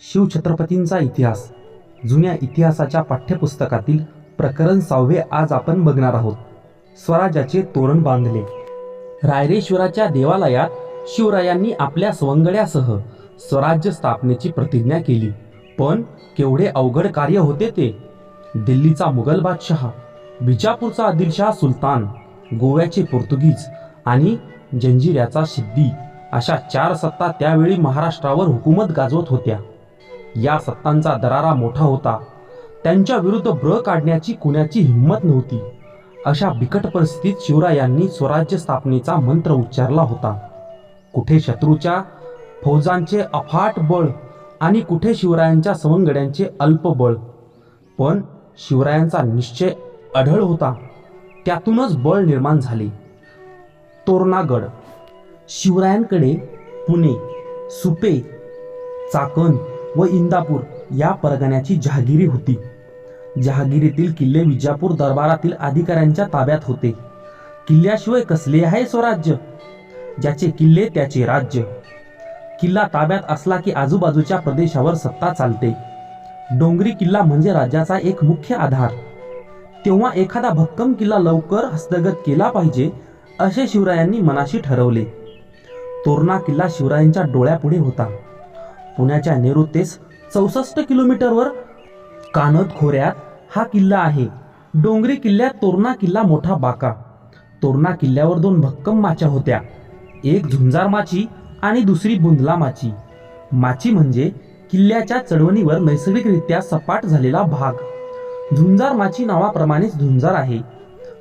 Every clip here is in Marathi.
शिवछत्रपतींचा इतिहास. जुन्या इतिहासाच्या पाठ्यपुस्तकातील प्रकरण सहावे आज आपण बघणार आहोत. स्वराज्याचे तोरण बांधले. रायरेश्वराच्या देवालयात शिवरायांनी आपल्या सवंगड्यासह स्वराज्य स्थापनेची प्रतिज्ञा केली. पण केवढे अवघड कार्य होते ते? दिल्लीचा मुघल बादशहा बिजापूरचा आदिलशाह सुलतान गोव्याचे पोर्तुगीज आणि जंजिऱ्याचा सिद्दी अशा चार सत्ता त्यावेळी महाराष्ट्रावर हुकूमत गाजवत होत्या. या सत्तांचा दरारा मोठा होता. त्यांच्या विरुद्ध ब्र काढण्याची कुणाची हिंमत नव्हती. अशा बिकट परिस्थितीत शिवरायांनी स्वराज्य स्थापनेचा मंत्र उच्चारला होता. कुठे शत्रूच्या फौजांचे अफाट बळ आणि कुठे शिवरायांच्या सवंगड्यांचे अल्प बळ. पण शिवरायांचा निश्चय अढळ होता. त्यातूनच बळ निर्माण झाले. तोरणागड शिवरायांकडे पुणे सुपे चाकण व इंदापूर या परगण्याची जहागिरी होती. जहागिरीतील किल्ले विजापूर दरबारातील अधिकाऱ्यांच्या ताब्यात होते. किल्ल्याशिवाय कसले आहे स्वराज्य? ज्याचे किल्ले त्याचे राज्य. किल्ला ताब्यात असला की आजूबाजूच्या प्रदेशावर सत्ता चालते. डोंगरी किल्ला म्हणजे राज्याचा एक मुख्य आधार. तेव्हा एखादा भक्कम किल्ला लवकर हस्तगत केला पाहिजे असे शिवरायांनी मनाशी ठरवले. तोरणा किल्ला शिवरायांच्या डोळ्यापुढे होता. पुण्याच्या नेरुतेस चौसष्ट किलोमीटरवर कानद खोऱ्यात हा किल्ला आहे. डोंगरी किल्ल्यात तोरणा किल्ला मोठा बाका. तोरणा किल्ल्यावर दोन भक्कम माच्या होत्या. एक झुंजार माची आणि दुसरी बुंदला माची. माची म्हणजे किल्ल्याच्या चढवणीवर नैसर्गिकरित्या सपाट झालेला भाग. झुंजार माची नावाप्रमाणेच झुंजार आहे.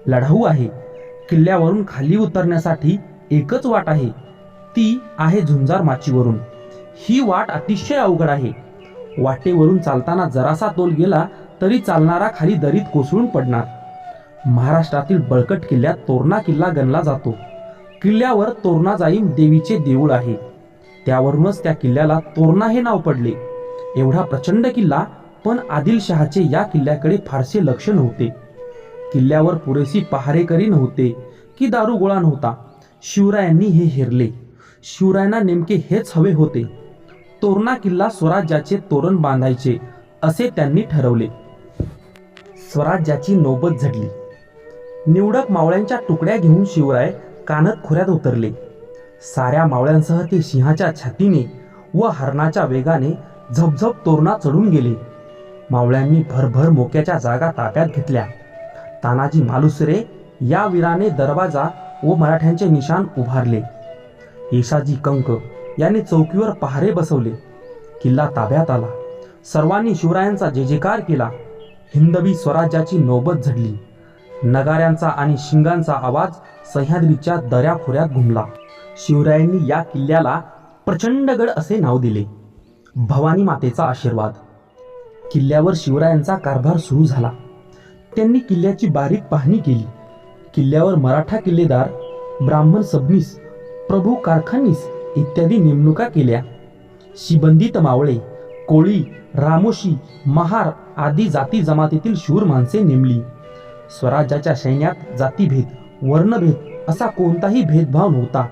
लढाऊ आहे. किल्ल्यावरून खाली उतरण्यासाठी एकच वाट आहे. ती आहे झुंजार माचीवरून. ही वाट अतिशय अवघड आहे. वाटेवरून चालताना जरासा तोल गेला तरी चालणारा खाली दरीत कोसळून पडणार. महाराष्ट्रातील बळकट किल्ल्यात तोरणा किल्ला गणला जातो. किल्ल्यावर तोरणा जाईम देवीचे देऊळ आहे. त्यावरूनच त्या किल्ल्याला तोरणा हे नाव पडले. एवढा प्रचंड किल्ला पण आदिलशहाचे या किल्ल्याकडे फारसे लक्ष नव्हते. किल्ल्यावर पुरेशी पहारेकरी नव्हते की दारुगोळा नव्हता. शिवरायांनी हे हेरले. शिवरायांना नेमके हेच हवे होते. तोरणा किल्ला स्वराज्याचे तोरण बांधायचे असे त्यांनी ठरवले. स्वराज्याची नौबत झडली. निवडक मावळ्यांच्या तुकड्या घेऊन शिवराय कानत खोऱ्यात उतरले. साऱ्या मावळ्यांसह ते सिंहाच्या छातीने व हरणाच्या वेगाने झपझप तोरणा चढून गेले. मावळ्यांनी भरभर मोक्याच्या जागा ताब्यात घेतल्या. तानाजी मालुसरे या वीराने दरवाजा व मराठ्यांचे निशाण उभारले. येशाजी कंक याने चौकीवर पहारे बसवले. किल्ला ताब्यात आला. सर्वांनी शिवरायांचा जय जयकार केला. हिंदवी स्वराज्याची नौबत झडली. नगाऱ्यांचा आणि शिंगांचा आवाज सह्याद्रीच्या दऱ्याखोऱ्यात घुमला. शिवरायांनी या किल्ल्याला प्रचंडगड असे नाव दिले. भवानी मातेचा आशीर्वाद. किल्ल्यावर शिवरायांचा कारभार सुरू झाला. त्यांनी किल्ल्याची बारीक पाहणी केली. किल्ल्यावर मराठा किल्लेदार ब्राह्मण सबनीस प्रभू कारखानीस इत्यादी नेमणुका केल्या. शिबंदित मावळे कोळी रामोशी महार आदी जाती जमातीतील शूर माणसे नेमली. स्वराज्याच्या सैन्यात जातीभेद वर्णभेद असा कोणताही भेदभाव नव्हता.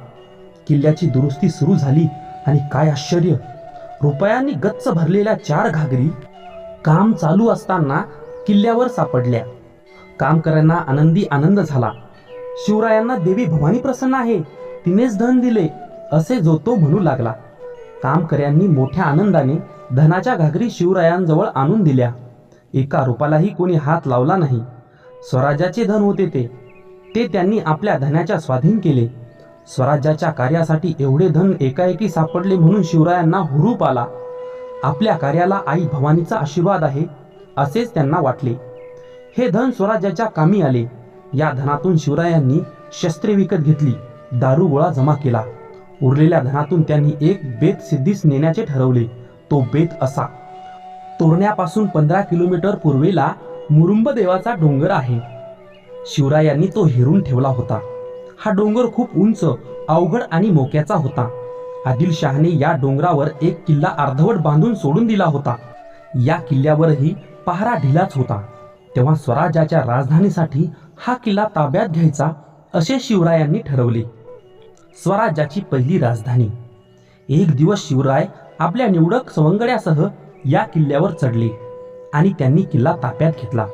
किल्ल्याची दुरुस्ती सुरू झाली आणि काय आश्चर्य! रुपयांनी गच्च भरलेल्या चार घागरी काम चालू असताना किल्ल्यावर सापडल्या. कामकऱ्यांना आनंदी आनंद झाला. शिवरायांना देवी भवानी प्रसन्न आहे तिनेच धन दिले. असे जो तो म्हणू लागला. कामकऱ्यांनी मोठ्या आनंदाने धनाच्या घागरी शिवरायांजवळ आणून दिल्या. एका रुपालाही कोणी हात लावला नाही. स्वराज्याचे धन होते ते. ते त्यांनी आपल्या धनाच्या स्वाधीन केले. स्वराज्याच्या कार्यासाठी एवढे धन एकाएकी सापडले म्हणून शिवरायांना हुरूप आला. आपल्या कार्याला आई भवानीचा आशीर्वाद आहे असेच त्यांना वाटले. हे धन स्वराज्याच्या कामी आले. या धनातून शिवरायांनी शस्त्रे विकत घेतली दारू गोळा जमा केला. उरलेल्या धनातून त्यांनी एक बेत सिद्धीस नेण्याचे ठरवले. तो बेत असा तोरण्यापासून पंधरा किलोमीटर पूर्वेला मुरुंब देवाचा डोंगर आहे. शिवरायांनी तो हेरून ठेवला होता. हा डोंगर खूप उंच अवघड आणि मोक्याचा होता. आदिलशहाने या डोंगरावर एक किल्ला अर्धवट बांधून सोडून दिला होता. या किल्ल्यावरही पहारा ढिलाच होता. तेव्हा स्वराज्याच्या राजधानीसाठी हा किल्ला ताब्यात घ्यायचा असे शिवरायांनी ठरवले. स्वराज्याची पहिली राजधानी. एक दिवस शिवराय आपल्या निवडक सवंगड्यासह या किल्ल्यावर चढले आणि त्यांनी किल्ला ताब्यात घेतला.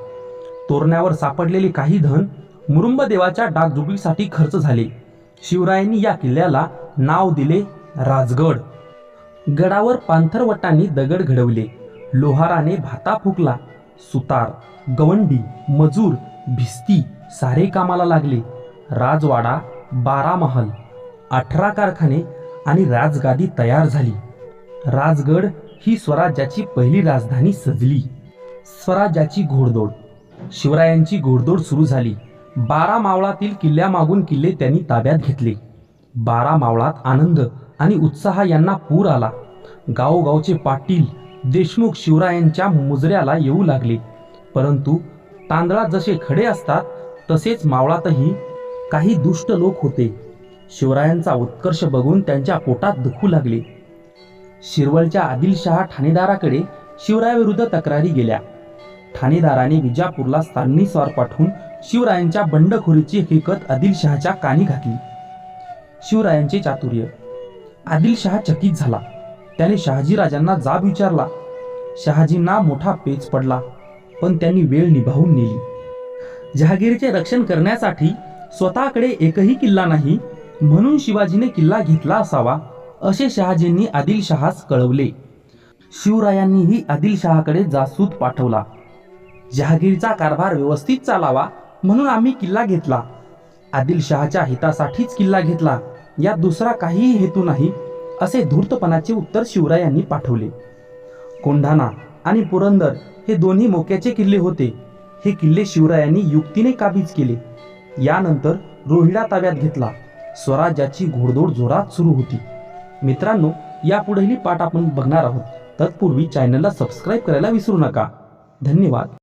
तोरण्यावर सापडलेले काही धन मुरुंबदेवाच्या डागडुबीसाठी खर्च झाले. शिवरायांनी या किल्ल्याला नाव दिले राजगड. गडावर पांथरवटांनी दगड घडवले. लोहाराने भाता फुकला सुतार गवंडी मजूर भिस्ती सारे कामाला लागले. राजवाडा बारा महल अठरा कारखाने आणि राजगादी तयार झाली. राजगड ही स्वराज्याची पहिली राजधानी सजली. स्वराज्याची घोडदौड. शिवरायांची घोडदौड सुरू झाली. बारा मावळातील किल्ल्यामागून किल्ले त्यांनी ताब्यात घेतले. बारा मावळात आनंद आणि उत्साह यांना पूर आला. गावोगावचे पाटील देशमुख शिवरायांच्या मुजऱ्याला येऊ लागले. परंतु तांदळात जसे खडे असतात तसेच मावळातही काही दुष्ट लोक होते. शिवरायांचा उत्कर्ष बघून त्यांच्या पोटात दुखू लागले. शिरवळच्या आदिलशहा ठाणेदाराकडे शिवरायाविरुद्ध तक्रारी गेल्या. ठाणेदाराने विजापूरला स्थानिक स्वार पाठवून शिवरायांच्या बंडखोरीची हकीकत आदिलशहाच्या कानी घातली. शिवरायांचे चातुर्य. आदिलशहा चकित झाला. त्याने शहाजीराजांना जाब विचारला. शहाजींना मोठा पेच पडला पण त्यांनी वेळ निभावून नेली. जहागीरचे रक्षण करण्यासाठी स्वतःकडे एकही किल्ला नाही म्हणून शिवाजीने किल्ला घेतला असावा असे शहाजींनी आदिलशहास कळवले. शिवरायांनीही आदिलशहाकडे जासूद पाठवला. जहागीरचा कारभार व्यवस्थित चालावा म्हणून आम्ही किल्ला घेतला. आदिलशहाच्या हितासाठीच किल्ला घेतला यात दुसरा काहीही हेतू नाही असे धूर्तपणाचे उत्तर शिवरायांनी पाठवले. कोंढाणा आणि पुरंदर हे दोन्ही मोक्याचे किल्ले होते. हे किल्ले शिवरायांनी युक्तीने काबीज केले. यानंतर रोहिडा ताब्यात घेतला. स्वराज्याची घोडदौड जोरात सुरू होती. मित्रांनो यापुढेही पाठ आपण बघणार आहोत. तत्पूर्वी चॅनलला सबस्क्राईब करायला विसरू नका. धन्यवाद.